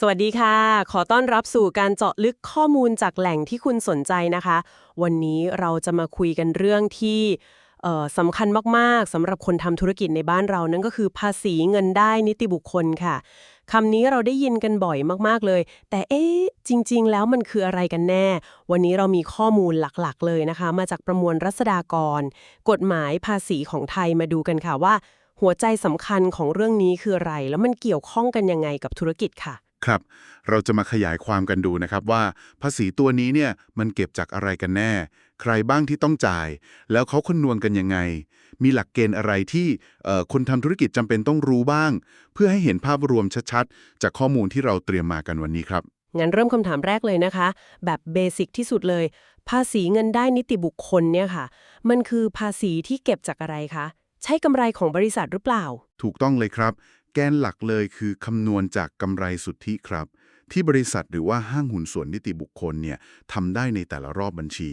สวัสดีค่ะ ขอต้อนรับสู่การเจาะลึกข้อมูลจากแหล่งที่คุณสนใจนะคะ วันนี้เราจะมาคุยกันเรื่องที่สำคัญมาก ๆสำหรับคนทำธุรกิจในบ้านเรานั่นก็คือภาษีเงินได้นิติบุคคลค่ะคำนี้เราได้ยินกันบ่อยมากๆเลย แต่เอ๊ะจริง ๆ แล้วมันคืออะไรกันแน่ วันนี้เรามีข้อมูลหลักๆ เลยนะคะ มาจากประมวลรัษฎากร กฎหมายภาษีของไทยมาดูกันค่ะว่า หัวใจสำคัญของเรื่องนี้คืออะไร แล้วมันเกี่ยวข้องกันยังไงกับธุรกิจค่ะ ครับ เราจะมาขยายความกันดูนะครับว่า ภาษีตัวนี้เนี่ยมันเก็บจากอะไรกันแน่ ใครบ้างที่ต้องจ่าย แล้วเขาคำนวณกันยังไง มีหลักเกณฑ์อะไรที่เอ่อคนทำธุรกิจจำเป็นต้องรู้บ้าง เพื่อให้เห็นภาพรวมชัดๆ จากข้อมูลที่เราเตรียมมากันวันนี้ครับ งั้นเริ่มคำถามแรกเลยนะคะ แบบเบสิกที่สุดเลย ภาษีเงินได้นิติบุคคลเนี่ยค่ะ มันคือภาษีที่เก็บจากอะไรคะใช้กำไรของบริษัทหรือเปล่า ถูกต้องเลยครับ แกนหลักเลยคือคำนวณจากกำไรสุทธิครับ ที่บริษัทหรือว่าห้างหุ้นส่วนนิติบุคคลเนี่ยทำได้ในแต่ละรอบบัญชี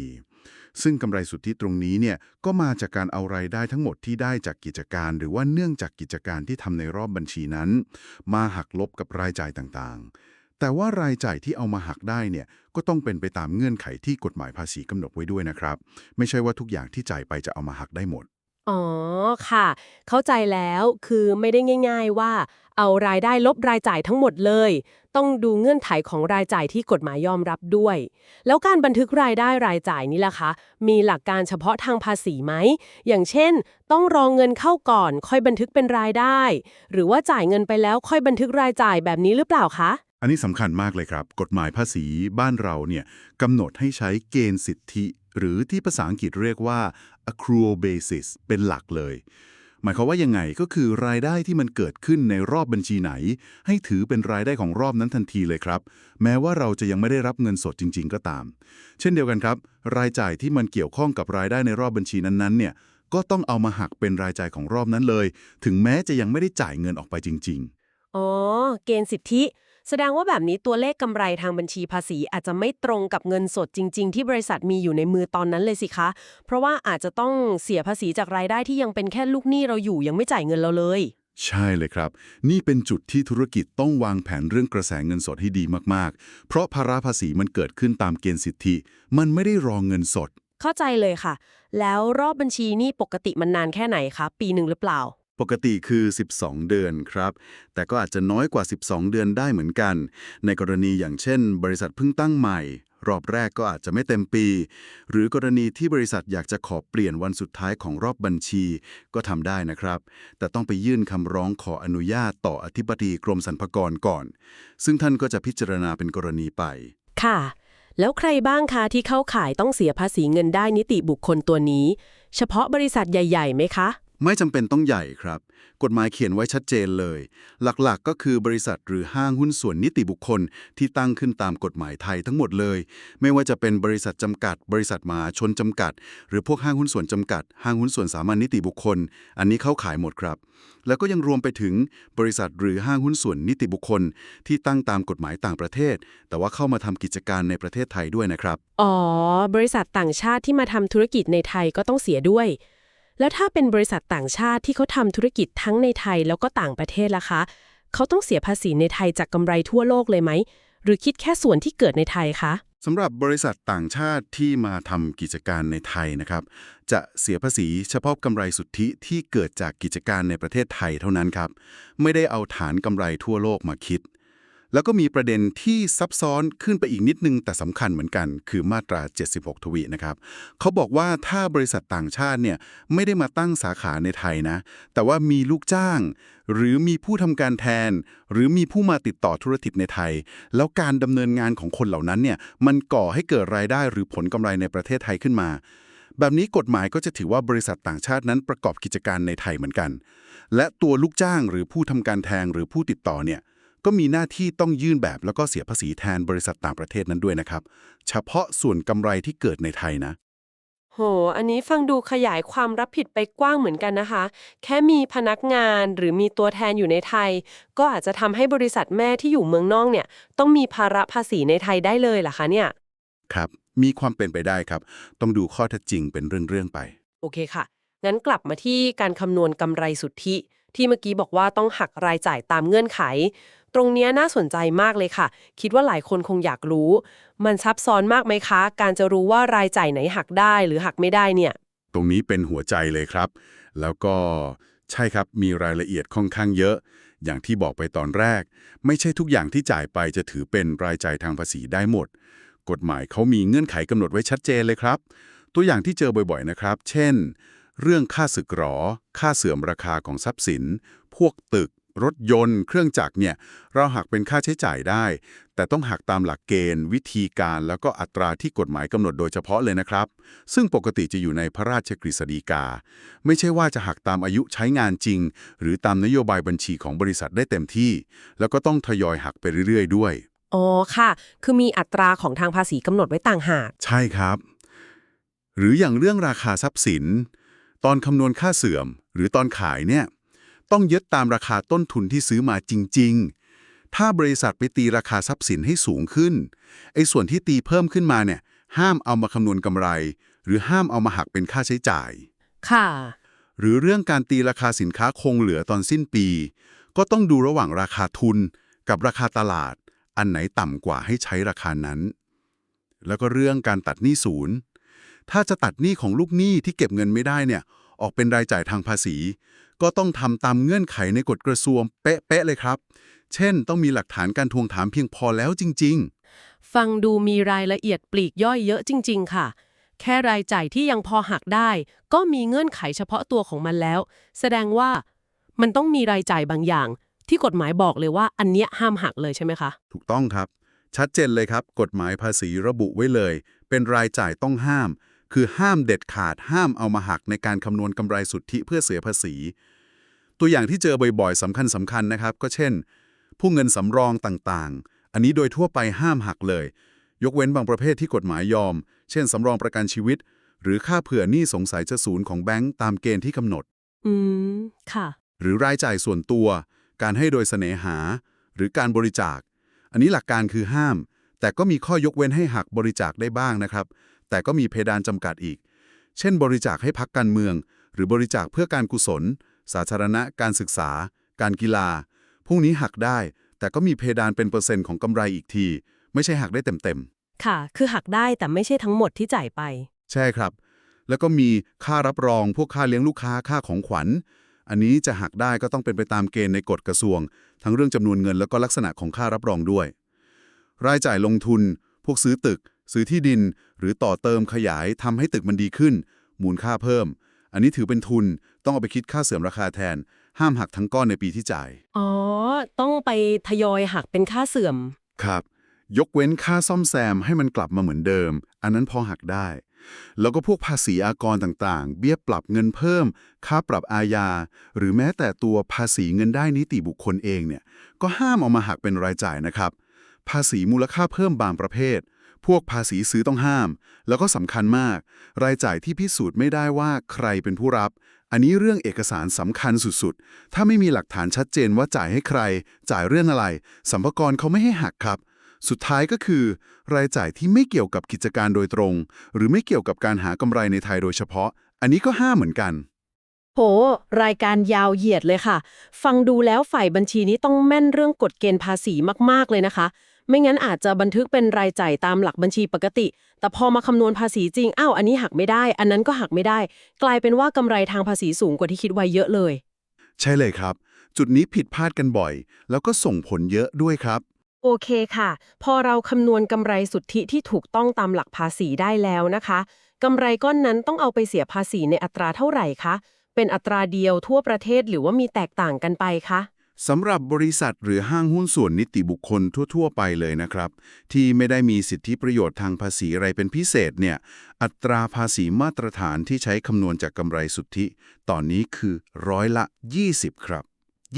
ซึ่งกำไรสุทธิตรงนี้เนี่ยก็มาจากการเอารายได้ทั้งหมดที่ได้จากกิจการ หรือว่าเนื่องจากกิจการที่ทำในรอบบัญชีนั้น มาหักลบกับรายจ่ายต่างๆ แต่ว่ารายจ่ายที่เอามาหักได้เนี่ยก็ต้องเป็นไปตามเงื่อนไขที่กฎหมายภาษีกำหนดไว้ด้วยนะครับ ไม่ใช่ว่าทุกอย่างที่จ่ายไปจะเอามาหักได้หมด อ๋อค่ะ เข้าใจแล้วคือไม่ได้ง่าย ๆว่า เอารายได้ลบรายจ่ายทั้งหมดเลย ต้องดูเงื่อนไขของรายจ่ายที่กฎหมายยอมรับด้วย แล้วการบันทึกรายได้รายจ่ายนี่ล่ะคะมีหลักการเฉพาะทางภาษีไหมอย่างเช่น ต้องรองเงินเข้าก่อน ค่อยบันทึกเป็นรายได้ หรือว่าจ่ายเงินไปแล้วค่อยบันทึกรายจ่ายแบบนี้หรือเปล่าคะอันนี้สำคัญมากเลยครับ กฎหมายภาษีบ้านเราเนี่ยกำหนดให้ใช้เกณฑ์สิทธิ หรือที่ภาษาอังกฤษเรียกว่า accrual basis เป็นหลักเลย หมายความว่ายังไงก็คือรายได้ที่มันเกิดขึ้นในรอบบัญชีไหน ให้ถือเป็นรายได้ของรอบนั้นทันทีเลยครับ แม้ว่าเราจะยังไม่ได้รับเงินสดจริง ๆ ก็ตาม เช่นเดียวกันครับ รายจ่ายที่มันเกี่ยวข้องกับรายได้ในรอบบัญชีนั้นๆเนี่ยก็ต้องเอามาหักเป็นรายจ่ายของรอบนั้นเลย ถึงแม้จะยังไม่ได้จ่ายเงินออกไปจริง ๆ อ๋อ เกณฑ์สิทธิ แสดงว่าแบบนี้ตัวเลขกำไรทางบัญชีภาษีอาจจะไม่ตรงกับเงินสดจริง ๆ ที่บริษัทมีอยู่ในมือตอนนั้นเลยสิคะ เพราะว่าอาจจะต้องเสียภาษีจากรายได้ที่ยังเป็นแค่ลูกหนี้เราอยู่ยังไม่จ่ายเงินเราเลย ใช่เลยครับ นี่เป็นจุดที่ธุรกิจต้องวางแผนเรื่องกระแสเงินสดให้ดีมากๆ เพราะภาระภาษีมันเกิดขึ้นตามเกณฑ์สิทธิ มันไม่ได้รองเงินสด เข้าใจเลยค่ะ แล้วรอบบัญชีนี่ปกติมันนานแค่ไหนคะปีหนึ่งหรือเปล่า ปกติคือ 12 เดือนครับ แต่ก็อาจจะน้อยกว่า 12 เดือนได้เหมือนกัน ในกรณีอย่างเช่น บริษัทเพิ่งตั้งใหม่ รอบแรกก็อาจจะไม่เต็มปี หรือกรณีที่บริษัทอยากจะขอเปลี่ยนวันสุดท้ายของรอบบัญชี ก็ทำได้นะครับ แต่ต้องไปยื่นคำร้องขออนุญาตต่ออธิบดีกรมสรรพากรก่อน ซึ่งท่านก็จะพิจารณาเป็นกรณีไป ค่ะ แล้วใครบ้างคะที่เข้าข่ายต้องเสียภาษีเงินได้นิติบุคคลตัวนี้ เฉพาะบริษัทใหญ่ๆไหมคะ ไม่จำเป็นต้องใหญ่ครับ กฎหมายเขียนไว้ชัดเจนเลย หลักๆก็คือบริษัทหรือห้างหุ้นส่วนนิติบุคคลที่ตั้งขึ้นตามกฎหมายไทยทั้งหมดเลย ไม่ว่าจะเป็นบริษัทจำกัด บริษัทมหาชนจำกัด หรือพวกห้างหุ้นส่วนจำกัด ห้างหุ้นส่วนสามัญนิติบุคคล อันนี้เข้าขายหมดครับ แล้วก็ยังรวมไปถึงบริษัทหรือห้างหุ้นส่วนนิติบุคคล ที่ตั้งตามกฎหมายต่างประเทศ แต่ว่าเข้ามาทำกิจการในประเทศไทยด้วยนะครับ อ๋อ บริษัทต่างชาติที่มาทำธุรกิจในไทยก็ต้องเสียด้วย แล้วถ้าเป็นบริษัทต่างชาติที่เขาทำธุรกิจทั้งในไทยแล้วก็ต่างประเทศล่ะคะ เขาต้องเสียภาษีในไทยจากกำไรทั่วโลกเลยไหม หรือคิดแค่ส่วนที่เกิดในไทยคะสำหรับบริษัทต่างชาติที่มาทำกิจการในไทยนะครับ จะเสียภาษีเฉพาะกำไรสุทธิที่เกิดจากกิจการในประเทศไทยเท่านั้นครับ ไม่ได้เอาฐานกำไรทั่วโลกมาคิด แล้วก็มีประเด็นที่ซับซ้อนขึ้นไปอีกนิดนึงแต่สำคัญเหมือนกัน คือมาตรา 76 ทวีนะครับเขาบอกว่าถ้าบริษัทต่างชาติเนี่ยไม่ได้มาตั้งสาขาในไทยนะ แต่ว่ามีลูกจ้าง หรือมีผู้ทำการแทน หรือมีผู้มาติดต่อธุรกิจในไทย แล้วการดำเนินงานของคนเหล่านั้นเนี่ยมันก่อให้เกิดรายได้หรือผลกำไรในประเทศไทยขึ้นมาแบบนี้กฎหมายก็จะถือว่าบริษัทต่างชาตินั้นประกอบกิจการในไทยเหมือนกัน และตัวลูกจ้างหรือผู้ทำการแทนหรือผู้ติดต่อเนี่ย ก็มีหน้าที่ต้องยื่นแบบแล้วก็เสียภาษีแทนบริษัทต่างประเทศนั้นด้วยนะครับ เฉพาะส่วนกำไรที่เกิดในไทยนะ โห อันนี้ฟังดูขยายความรับผิดไปกว้างเหมือนกันนะคะ แค่มีพนักงานหรือมีตัวแทนอยู่ในไทย ก็อาจจะทำให้บริษัทแม่ที่อยู่เมืองนอกเนี่ย ต้องมีภาระภาษีในไทยได้เลยเหรอคะเนี่ย ครับ มีความเป็นไปได้ครับ ต้องดูข้อเท็จจริงเป็นเรื่องๆไป โอเคค่ะ งั้นกลับมาที่การคำนวณกำไรสุทธิ ที่เมื่อกี้บอกว่าต้องหักรายจ่ายตามเงื่อนไข ตรงนี้น่าสนใจมากเลยค่ะ คิดว่าหลายคนคงอยากรู้ มันซับซ้อนมากไหมคะ การจะรู้ว่ารายจ่ายไหนหักได้หรือหักไม่ได้เนี่ย ตรงนี้เป็นหัวใจเลยครับ แล้วก็ใช่ครับมีรายละเอียดค่อนข้างเยอะ อย่างที่บอกไปตอนแรก ไม่ใช่ทุกอย่างที่จ่ายไปจะถือเป็นรายจ่ายทางภาษีได้หมด กฎหมายเขามีเงื่อนไขกำหนดไว้ชัดเจนเลยครับ ตัวอย่างที่เจอบ่อยๆนะครับ เช่น เรื่องค่าสึกหรอ ค่าเสื่อมราคาของทรัพย์สิน พวกตึก รถยนต์ เครื่องจักรเนี่ยเราหักเป็นค่าใช้จ่ายได้ แต่ต้องหักตามหลักเกณฑ์ วิธีการแล้วก็อัตราที่กฎหมายกำหนดโดยเฉพาะเลยนะครับ ซึ่งปกติจะอยู่ในพระราชกฤษฎีกา ไม่ใช่ว่าจะหักตามอายุใช้งานจริง หรือตามนโยบายบัญชีของบริษัทได้เต็มที่ แล้วก็ต้องทยอยหักไปเรื่อยๆ ด้วยอ๋อค่ะ คือมีอัตราของทางภาษีกำหนดไว้ต่างหากใช่ครับ หรืออย่างเรื่องราคาทรัพย์สิน ตอนคำนวณค่าเสื่อม หรือตอนขายเนี่ย ต้องยึดตามราคาต้นทุนที่ซื้อมาจริง ๆ ถ้าบริษัทไปตีราคาทรัพย์สินให้สูงขึ้น ไอ้ส่วนที่ตีเพิ่มขึ้นมาเนี่ย ห้ามเอามาคำนวณกำไร หรือห้ามเอามาหักเป็นค่าใช้จ่าย ค่ะ หรือเรื่องการตีราคาสินค้าคงเหลือตอนสิ้นปี ก็ต้องดูระหว่างราคาทุนกับราคาตลาด อันไหนต่ำกว่าให้ใช้ราคานั้น แล้วก็เรื่องการตัดหนี้ศูนย์ ถ้าจะตัดหนี้ของลูกหนี้ที่เก็บเงินไม่ได้เนี่ย ออกเป็นรายจ่ายทางภาษี ก็ต้องทำตามเงื่อนไขในกฎกระทรวงเป๊ะๆเลยครับ เช่น ต้องมีหลักฐานการทวงถามเพียงพอแล้วจริง ๆ ฟังดูมีรายละเอียดปลีกย่อยเยอะจริง ๆ ค่ะ แค่รายจ่ายที่ยังพอหักได้ ก็มีเงื่อนไขเฉพาะตัวของมันแล้ว แสดงว่ามันต้องมีรายจ่ายบางอย่าง ที่กฎหมายบอกเลยว่าอันเนี้ยห้ามหักเลยใช่ไหมคะ ถูกต้องครับ ชัดเจนเลยครับ กฎหมายภาษีระบุไว้เลย เป็นรายจ่ายต้องห้าม คือห้ามเด็ดขาดห้ามเอามาหักในการคำนวณกำไรสุทธิเพื่อเสียภาษี ตัวอย่างที่เจอบ่อยๆสำคัญสำคัญนะครับ ก็เช่น ผู้เงินสำรองต่างๆ อันนี้โดยทั่วไปห้ามหักเลย ยกเว้นบางประเภทที่กฎหมายยอม เช่นสำรองประกันชีวิต หรือค่าเผื่อหนี้สงสัยจะศูนย์ของแบงก์ตามเกณฑ์ที่กำหนด อืม ค่ะ หรือรายจ่ายส่วนตัว การให้โดยเสน่หา หรือการบริจาค อันนี้หลักการคือห้าม แต่ก็มีข้อยกเว้นให้หักบริจาคได้บ้างนะครับ แต่ก็มีเพดานจำกัดอีก เช่น บริจาคให้พักการเมือง หรือบริจาคเพื่อการกุศล สาธารณะ การศึกษา การกีฬา พวกนี้หักได้ แต่ก็มีเพดานเป็นเปอร์เซ็นต์ของกำไรอีกที ไม่ใช่หักได้เต็มๆ ค่ะ คือหักได้แต่ไม่ใช่ทั้งหมดที่จ่ายไป ใช่ครับ แล้วก็มีค่ารับรอง พวกค่าเลี้ยงลูกค้า ค่าของขวัญ อันนี้จะหักได้ก็ต้องเป็นไปตามเกณฑ์ในกฎกระทรวง ทั้งเรื่องจำนวนเงินแล้วก็ลักษณะของค่ารับรองด้วย รายจ่ายลงทุน พวกซื้อตึก ซื้อที่ดินหรือต่อเติมขยายทำให้ตึกมันดีขึ้น มูลค่าเพิ่ม อันนี้ถือเป็นทุนต้องเอาไปคิดค่าเสื่อมราคาแทน ห้ามหักทั้งก้อนในปีที่จ่าย อ๋อ ต้องไปทยอยหักเป็นค่าเสื่อม ครับ ยกเว้นค่าซ่อมแซมให้มันกลับมาเหมือนเดิม อันนั้นพอหักได้ แล้วก็พวกภาษีอากรต่างๆ เบี้ยปรับเงินเพิ่ม ค่าปรับอาญา หรือแม้แต่ตัวภาษีเงินได้นิติบุคคลเองเนี่ย ก็ห้ามเอามาหักเป็นรายจ่ายนะครับ ภาษีมูลค่าเพิ่มบางประเภท พวกภาษีซื้อต้องห้าม แล้วก็สำคัญมาก รายจ่ายที่พิสูจน์ไม่ได้ว่าใครเป็นผู้รับ อันนี้เรื่องเอกสารสำคัญสุดๆ ถ้าไม่มีหลักฐานชัดเจนว่าจ่ายให้ใคร จ่ายเรื่องอะไรสัมภาระเขาไม่ให้หักครับ สุดท้ายก็คือ รายจ่ายที่ไม่เกี่ยวกับกิจการโดยตรง หรือไม่เกี่ยวกับการหากำไรในไทยโดยเฉพาะ อันนี้ก็ห้ามเหมือนกันโห รายการยาวเหยียดเลยค่ะ ฟังดูแล้วฝ่ายบัญชีนี้ต้องแม่นเรื่องกฎเกณฑ์ภาษีมาก ๆ เลยนะคะ ไม่งั้นอาจจะบันทึกเป็นรายจ่ายตามหลักบัญชีปกติ แต่พอมาคำนวณภาษีจริงอ้าวอันนี้หักไม่ได้ อันนั้นก็หักไม่ได้ กลายเป็นว่ากำไรทางภาษีสูงกว่าที่คิดไว้เยอะเลย ใช่เลยครับ จุดนี้ผิดพลาดกันบ่อย แล้วก็ส่งผลเยอะด้วยครับ โอเคค่ะ พอเราคำนวณกำไรสุทธิที่ถูกต้องตามหลักภาษีได้แล้วนะคะกำไรก้อนนั้นต้องเอาไปเสียภาษีในอัตราเท่าไหร่คะเป็นอัตราเดียวทั่วประเทศหรือว่ามีแตกต่างกันไปคะ สำหรับบริษัทหรือห้างหุ้นส่วนนิติบุคคลทั่ว ๆ ไปเลยนะครับ ที่ไม่ได้มีสิทธิประโยชน์ทางภาษีอะไรเป็นพิเศษเนี่ยอัตราภาษีมาตรฐานที่ใช้คำนวณจากกำไรสุทธิ ตอนนี้คือร้อยละ 20 ครับ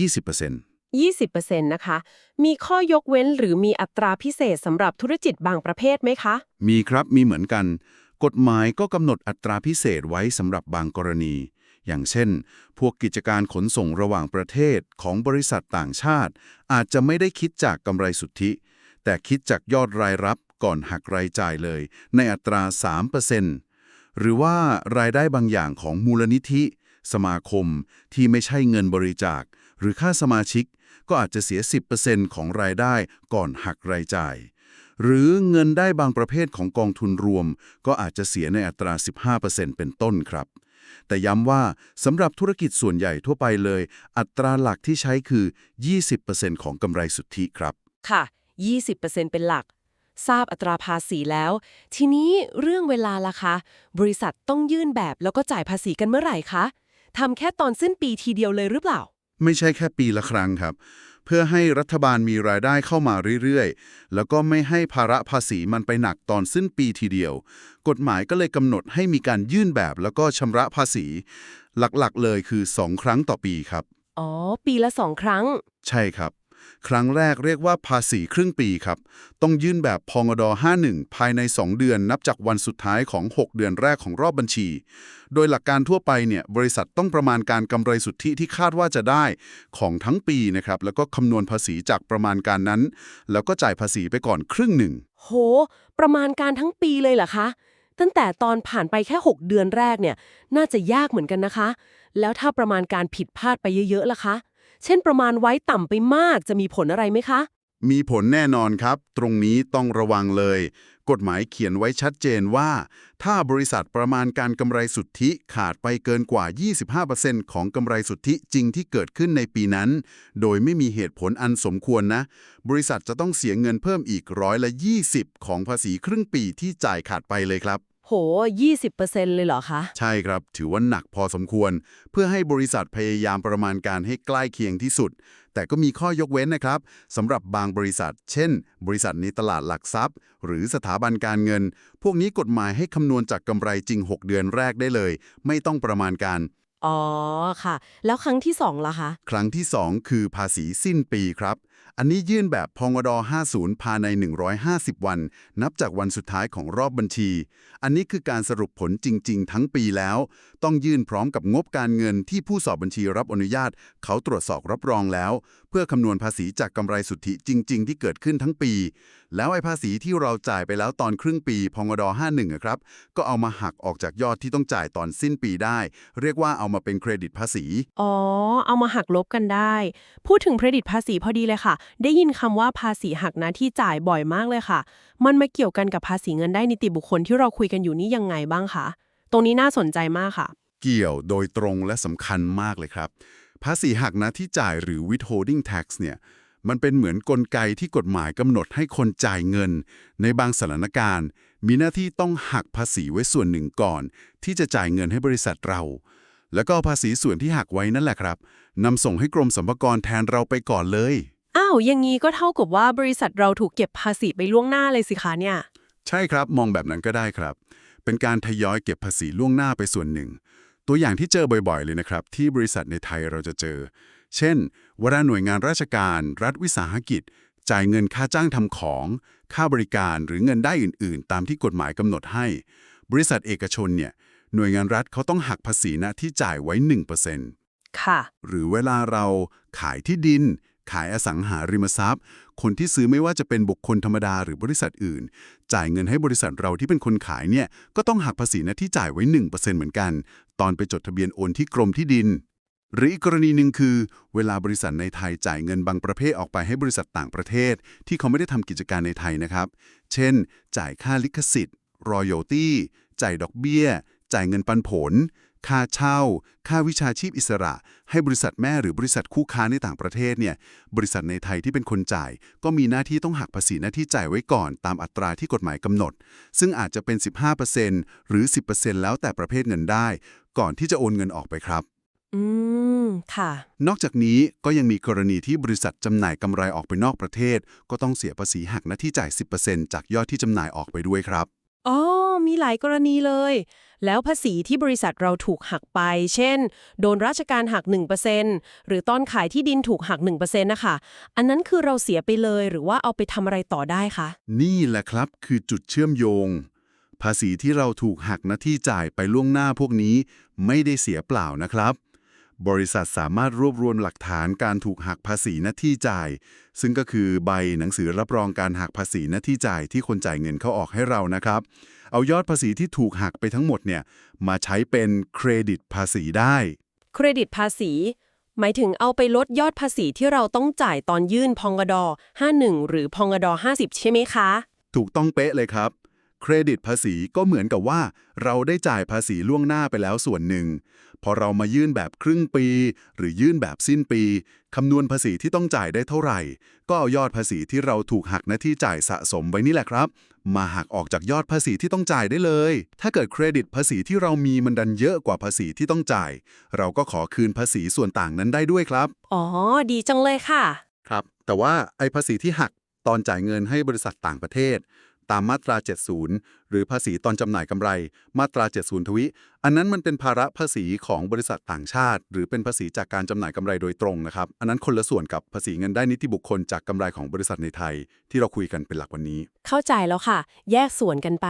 20% 20%นะคะ มีข้อยกเว้นหรือมีอัตราพิเศษสำหรับธุรกิจบางประเภทไหมคะ มีครับ มีเหมือนกัน กฎหมายก็กำหนดอัตราพิเศษไว้สำหรับบางกรณี อย่างเช่น พวกกิจการขนส่งระหว่างประเทศของบริษัทต่างชาติ อาจจะไม่ได้คิดจากกำไรสุทธิ แต่คิดจากยอดรายรับก่อนหักรายจ่ายเลย ในอัตรา 3%หรือว่ารายได้บางอย่างของมูลนิธิ สมาคมที่ไม่ใช่เงินบริจาค หรือค่าสมาชิกก็อาจจะเสีย 10%ของรายได้ก่อนหักรายจ่าย หรือเงินได้บางประเภทของกองทุนรวม ก็อาจจะเสียในอัตรา 15%เป็นต้นครับ แต่ย้ำว่าสำหรับธุรกิจส่วนใหญ่ทั่วไปเลย อัตราหลักที่ใช้คือ 20%ของกำไรสุทธิครับ ค่ะ 20%เป็นหลัก ทราบอัตราภาษีแล้ว ทีนี้เรื่องเวลาล่ะคะ บริษัทต้องยื่นแบบแล้วก็จ่ายภาษีกันเมื่อไหร่คะทำแค่ตอนสิ้นปีทีเดียวเลยหรือเปล่า ไม่ใช่แค่ปีละครั้งครับ เพื่อให้รัฐบาลมีรายได้เข้ามาเรื่อยๆ แล้วก็ไม่ให้ภาระภาษีมันไปหนักตอนสิ้นปีทีเดียว กฎหมายก็เลยกำหนดให้มีการยื่นแบบแล้วก็ชำระภาษี หลักๆเลยคือ 2 ครั้งต่อปีครับ อ๋อ ปีละสองครั้ง ใช่ครับ ครั้งแรกเรียกว่าภาษีครึ่งปีครับ ต้องยื่นแบบพงด51 ภายใน 2 เดือนนับจากวันสุดท้ายของ 6 เดือนแรกของรอบบัญชี โดยหลักการทั่วไปเนี่ยบริษัทต้องประมาณการกำไรสุทธิที่คาดว่าจะได้ของทั้งปีนะครับแล้วก็คำนวณภาษีจากประมาณการนั้น แล้วก็จ่ายภาษีไปก่อนครึ่งหนึ่ง โห ประมาณการทั้งปีเลยเหรอคะตั้งแต่ตอนผ่านไปแค่ 6 เดือนแรกเนี่ย น่าจะยากเหมือนกันนะคะ แล้วถ้าประมาณการผิดพลาดไปเยอะๆล่ะคะ เช่นประมาณไว้ต่ำไปมากจะมีผลอะไรไหมคะ มีผลแน่นอนครับ ตรงนี้ต้องระวังเลย กฎหมายเขียนไว้ชัดเจนว่า ถ้าบริษัทประมาณการกำไรสุทธิขาดไปเกินกว่า 25%ของกำไรสุทธิจริงที่เกิดขึ้นในปีนั้น โดยไม่มีเหตุผลอันสมควรนะ บริษัทจะต้องเสียเงินเพิ่มอีกร้อยละ 20 ของภาษีครึ่งปีที่จ่ายขาดไปเลยครับ โห 20%เลยเหรอคะ ใช่ครับ ถือว่าหนักพอสมควร เพื่อให้บริษัทพยายามประมาณการให้ใกล้เคียงที่สุด แต่ก็มีข้อยกเว้นนะครับสำหรับบางบริษัท เช่น บริษัทในตลาดหลักทรัพย์ หรือสถาบันการเงิน พวกนี้กฎหมายให้คำนวณจากกำไรจริง 6 เดือนแรกได้เลย ไม่ต้องประมาณการ อ๋อค่ะ แล้วครั้งที่สองล่ะคะ ครั้งที่ 2 คือภาษีสิ้นปีครับ อันนี้ยื่นแบบพงด50 ภายใน 150 วัน นับจากวันสุดท้ายของรอบบัญชี อันนี้คือการสรุปผลจริง ๆ ทั้งปีแล้ว ต้องยื่นพร้อมกับงบการเงินที่ผู้สอบบัญชีรับอนุญาต เขาตรวจสอบรับรองแล้ว เพื่อคำนวณภาษีจากกำไรสุทธิจริง ๆ ที่เกิดขึ้นทั้งปี แล้วไอ้ภาษีที่เราจ่ายไปแล้วตอนครึ่งปีพงด51ครับ ก็เอามาหักออกจากยอดที่ต้องจ่ายตอนสิ้นปีได้ เรียกว่าเอามาเป็นเครดิตภาษี อ๋อ เอามาหักลบกันได้ พูดถึงเครดิตภาษีพอดีเลยค่ะได้ยินคำว่าภาษีหักหน้าที่จ่ายบ่อยมากเลยค่ะ มันมาเกี่ยวกันกับภาษีเงินได้นิติบุคคลที่เราคุยกันอยู่นี่ยังไงบ้างคะตรงนี้น่าสนใจมากค่ะ เกี่ยวโดยตรงและสำคัญมากเลยครับ ภาษีหักหน้าที่จ่ายหรือ withholding tax เนี่ยมันเป็นเหมือนกลไกที่กฎหมายกำหนดให้คนจ่ายเงิน ในบางสถานการณ์ มีหน้าที่ต้องหักภาษีไว้ส่วนหนึ่งก่อน ที่จะจ่ายเงินให้บริษัทเรา แล้วก็เอาภาษีส่วนที่หักไว้นั่นแหละครับนำส่งให้กรมสรรพากรแทนเราไปก่อนเลย อ้าวอย่างนี้ก็เท่ากับว่าบริษัทเราถูกเก็บภาษีไปล่วงหน้าเลยสิคะเนี่ย ใช่ครับมองแบบนั้นก็ได้ครับ เป็นการทยอยเก็บภาษีล่วงหน้าไปส่วนหนึ่ง ตัวอย่างที่เจอบ่อยๆ เลยนะครับ ที่บริษัทในไทยเราจะเจอ เช่นเวลาหน่วยงานราชการ รัฐวิสาหกิจ จ่ายเงินค่าจ้างทำของ ค่าบริการหรือเงินได้อื่น ๆ ตามที่กฎหมายกำหนดให้ บริษัทเอกชนเนี่ยหน่วยงานรัฐเขาต้องหักภาษีนะที่จ่ายไว้ 1%ค่ะ หรือเวลาเราขายที่ดิน ขายอสังหาริมทรัพย์ คนที่ซื้อไม่ว่าจะเป็นบุคคลธรรมดาหรือบริษัทอื่น จ่ายเงินให้บริษัทเราที่เป็นคนขายเนี่ยก็ต้องหักภาษีนะที่จ่ายไว้ 1%เหมือนกัน ตอนไปจดทะเบียนโอนที่กรมที่ดิน หรืออีกกรณีหนึ่งคือ เวลาบริษัทในไทยจ่ายเงินบางประเภทออกไปให้บริษัทต่างประเทศ ที่เขาไม่ได้ทำกิจการในไทยนะครับ เช่น จ่ายค่าลิขสิทธิ์รอยัลตี้จ่ายดอกเบี้ย จ่ายเงินปันผล ค่าเช่า ค่าวิชาชีพอิสระ ให้บริษัทแม่หรือบริษัทคู่ค้าในต่างประเทศเนี่ย บริษัทในไทยที่เป็นคนจ่าย ก็มีหน้าที่ต้องหักภาษีหน้าที่จ่ายไว้ก่อนตามอัตราที่กฎหมายกำหนด ซึ่งอาจจะเป็น 15%หรือ 10%แล้วแต่ประเภทเงินได้ ก่อนที่จะโอนเงินออกไปครับ อืม ค่ะ นอกจากนี้ก็ยังมีกรณีที่บริษัทจำหน่ายกำไรออกไปนอกประเทศ ก็ต้องเสียภาษีหักหน้าที่จ่าย 10%จากยอดที่จำหน่ายออกไปด้วยครับ อ๋อ มีหลายกรณีเลย แล้วภาษีที่บริษัทเราถูกหักไป เช่น โดนราชการหัก 1%หรือตอนขายที่ดินถูกหัก 1%นะคะ อันนั้นคือเราเสียไปเลยหรือว่าเอาไปทำอะไรต่อได้คะ นี่แหละครับคือจุดเชื่อมโยง ภาษีที่เราถูกหักหน้าที่จ่ายไปล่วงหน้าพวกนี้ ไม่ได้เสียเปล่านะครับ บริษัทสามารถรวบรวมหลักฐานการถูกหักภาษีหน้าที่จ่าย ซึ่งก็คือใบหนังสือรับรองการหักภาษีหน้าที่จ่ายที่คนจ่ายเงินเขาออกให้เรานะครับ เอายอดภาษีที่ถูกหักไปทั้งหมดเนี่ยมาใช้เป็นเครดิตภาษีได้ เครดิตภาษี หมายถึงเอาไปลดยอดภาษีที่เราต้องจ่ายตอนยื่นพองด51 หรือพองด50 ใช่ไหมคะ ถูกต้องเป๊ะเลยครับเครดิตภาษีก็เหมือนกับว่า เราได้จ่ายภาษีล่วงหน้าไปแล้วส่วนหนึ่ง พอเรามายื่นแบบครึ่งปี หรือยื่นแบบสิ้นปี คำนวณภาษีที่ต้องจ่ายได้เท่าไหร่ ก็เอายอดภาษีที่เราถูกหักหน้าที่จ่ายสะสมไว้นี่แหละครับ มาหักออกจากยอดภาษีที่ต้องจ่ายได้เลย ถ้าเกิดเครดิตภาษีที่เรามีมันดันเยอะกว่าภาษีที่ต้องจ่าย เราก็ขอคืนภาษีส่วนต่างนั้นได้ด้วยครับ อ๋อ ดีจังเลยค่ะ ครับ แต่ว่าไอ้ภาษีที่หักตอนจ่ายเงินให้บริษัทต่างประเทศตามมาตรา 70 หรือภาษีตอนจำหน่ายกำไร มาตรา 70 ทวิอันนั้นมันเป็นภาระภาษีของบริษัทต่างชาติ หรือเป็นภาษีจากการจำหน่ายกำไรโดยตรงนะครับ อันนั้นคนละส่วนกับภาษีเงินได้นิติบุคคลจากกำไรของบริษัทในไทย ที่เราคุยกันเป็นหลักวันนี้ เข้าใจแล้วค่ะ แยกส่วนกันไป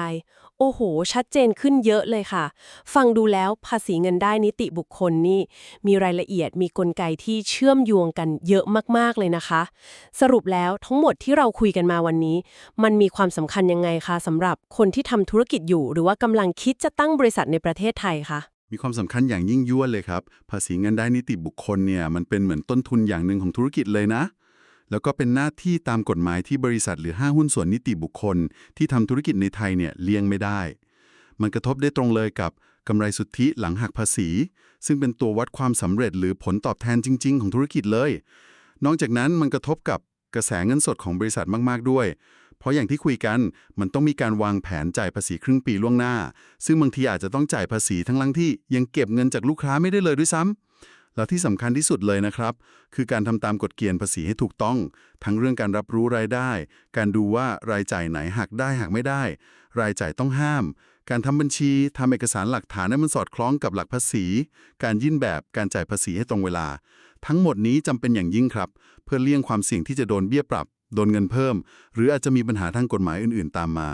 โอ้โห ชัดเจนขึ้นเยอะเลยค่ะ ฟังดูแล้วภาษีเงินได้นิติบุคคลนี่ มีรายละเอียดมีกลไกที่เชื่อมโยงกันเยอะมากๆเลยนะคะ สรุปแล้วทั้งหมดที่เราคุยกันมาวันนี้ มันมีความสำคัญยังไงคะสำหรับคนที่ทำธุรกิจอยู่ หรือว่ากำลังคิดจะตั้งบริษัทในประเทศไทยคะมีความสำคัญอย่างยิ่งยวดเลยครับ ภาษีเงินได้นิติบุคคลเนี่ยมันเป็นเหมือนต้นทุนอย่างหนึ่งของธุรกิจเลยนะ แล้วก็เป็นหน้าที่ตามกฎหมายที่บริษัทหรือห้างหุ้นส่วนนิติบุคคล ที่ทำธุรกิจในไทยเนี่ยเลี่ยงไม่ได้ มันกระทบได้ตรงเลยกับกำไรสุทธิหลังหักภาษี ซึ่งเป็นตัววัดความสำเร็จหรือผลตอบแทนจริง ๆ ของธุรกิจเลย นอกจากนั้นมันกระทบกับกระแสเงินสดของบริษัทมาก ๆ ด้วย เพราะอย่างที่คุยกันมันต้องมีการวางแผนจ่ายภาษีครึ่งปีล่วงหน้า ซึ่งบางทีอาจจะต้องจ่ายภาษีทั้งลังที่ยังเก็บเงินจากลูกค้าไม่ได้เลยด้วยซ้ำแล้วที่สำคัญที่สุดเลยนะครับ คือการทำตามกฎเกณฑ์ภาษีให้ถูกต้อง ทั้งเรื่องการรับรู้รายได้ การดูว่ารายจ่ายไหนหักได้หักไม่ได้ รายจ่ายต้องห้าม การทำบัญชีทำเอกสารหลักฐานให้มันสอดคล้องกับหลักภาษี การยื่นแบบการจ่ายภาษีให้ตรงเวลา ทั้งหมดนี้จำเป็นอย่างยิ่งครับ เพื่อเลี่ยงความเสี่ยงที่จะโดนเบี้ยปรับ โดนเงินเพิ่ม หรืออาจจะมีปัญหาทางกฎหมายอื่นๆ ตามมา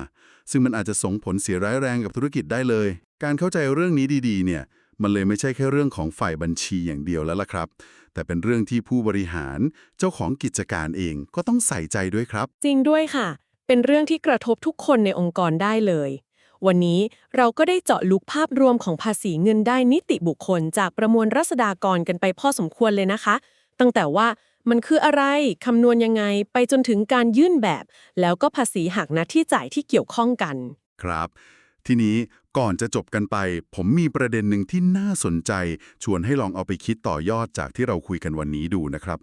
ซึ่งมันอาจจะส่งผลเสียร้ายแรงกับธุรกิจได้เลย การเข้าใจเรื่องนี้ดีๆ เนี่ยมันเลยไม่ใช่แค่เรื่องของฝ่ายบัญชีอย่างเดียวแล้วล่ะครับ แต่เป็นเรื่องที่ผู้บริหารเจ้าของกิจการเองก็ต้องใส่ใจด้วยครับ จริงด้วยค่ะ เป็นเรื่องที่กระทบทุกคนในองค์กรได้เลย วันนี้เราก็ได้เจาะลุกภาพรวมของภาษีเงินได้นิติบุคคล จากประมวลรัษฎากรกันไปพอสมควรเลยนะคะ ตั้งแต่ว่า มันคืออะไรคำนวณยังไงไปจนถึงการยื่นแบบ แล้วก็ภาษีหักหน้าที่จ่ายที่เกี่ยวข้องกัน ครับ ทีนี้ก่อนจะจบกันไป ผมมีประเด็นหนึ่งที่น่าสนใจ ชวนให้ลองเอาไปคิดต่อยอดจากที่เราคุยกันวันนี้ดูนะครับ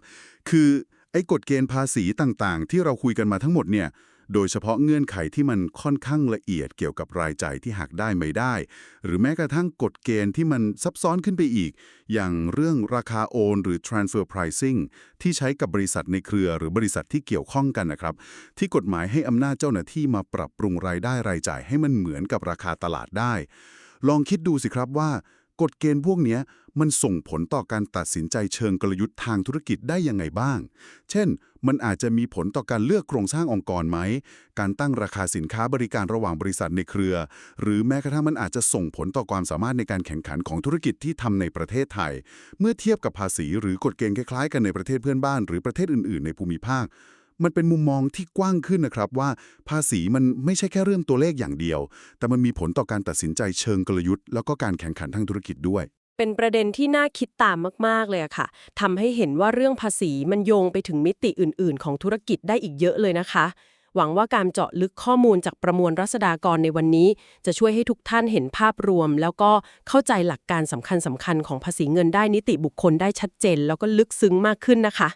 คือไอ้กฎเกณฑ์ภาษีต่างๆ ที่เราคุยกันมาทั้งหมดเนี่ย โดยเฉพาะเงื่อนไขที่มันค่อนข้างละเอียดเกี่ยวกับรายจ่ายที่หักได้ไม่ได้ หรือแม้กระทั่งกฎเกณฑ์ที่มันซับซ้อนขึ้นไปอีก อย่างเรื่องราคาโอนหรือ transfer pricing ที่ใช้กับบริษัทในเครือหรือบริษัทที่เกี่ยวข้องกันนะครับ ที่กฎหมายให้อำนาจเจ้าหน้าที่มาปรับปรุงรายได้รายจ่ายให้มันเหมือนกับราคาตลาดได้ ลองคิดดูสิครับว่ากฎเกณฑ์พวกนี้ มันส่งผลต่อการตัดสินใจเชิงกลยุทธ์ทางธุรกิจได้ยังไงบ้าง เช่น มันอาจจะมีผลต่อการเลือกโครงสร้างองค์กรไหม การตั้งราคาสินค้าบริการระหว่างบริษัทในเครือ หรือแม้กระทั่งมันอาจจะส่งผลต่อความสามารถในการแข่งขันของธุรกิจที่ทำในประเทศไทย เมื่อเทียบกับภาษีหรือกฎเกณฑ์คล้ายๆ กันในประเทศเพื่อนบ้าน หรือประเทศอื่น ๆ ในภูมิภาคมันเป็นมุมมองที่กว้างขึ้นนะครับว่าภาษีมันไม่ใช่แค่เรื่องตัวเลขอย่างเดียว แต่มันมีผลต่อการตัดสินใจเชิงกลยุทธ์ แล้วก็การแข่งขันทางธุรกิจด้วย เป็นประเด็นที่น่าคิดตามมาก ๆ เลยอะค่ะทำให้เห็นว่าเรื่องภาษีมันโยงไปถึงมิติอื่น ๆ ของธุรกิจได้อีกเยอะเลยนะคะ หวังว่าการเจาะลึกข้อมูลจากประมวลรัษฎากรในวันนี้ จะช่วยให้ทุกท่านเห็นภาพรวม แล้วก็เข้าใจหลักการสำคัญสำคัญๆของภาษีเงินได้นิติบุคคลได้ชัดเจน แล้วก็ลึกซึ้งมากขึ้นนะคะ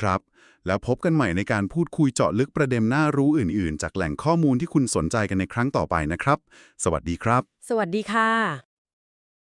ครับ แล้วพบกันใหม่ในการพูดคุยเจาะลึกประเด็นน่ารู้อื่น ๆ จากแหล่งข้อมูลที่คุณสนใจกันในครั้งต่อไปนะครับ สวัสดีครับ สวัสดีค่ะ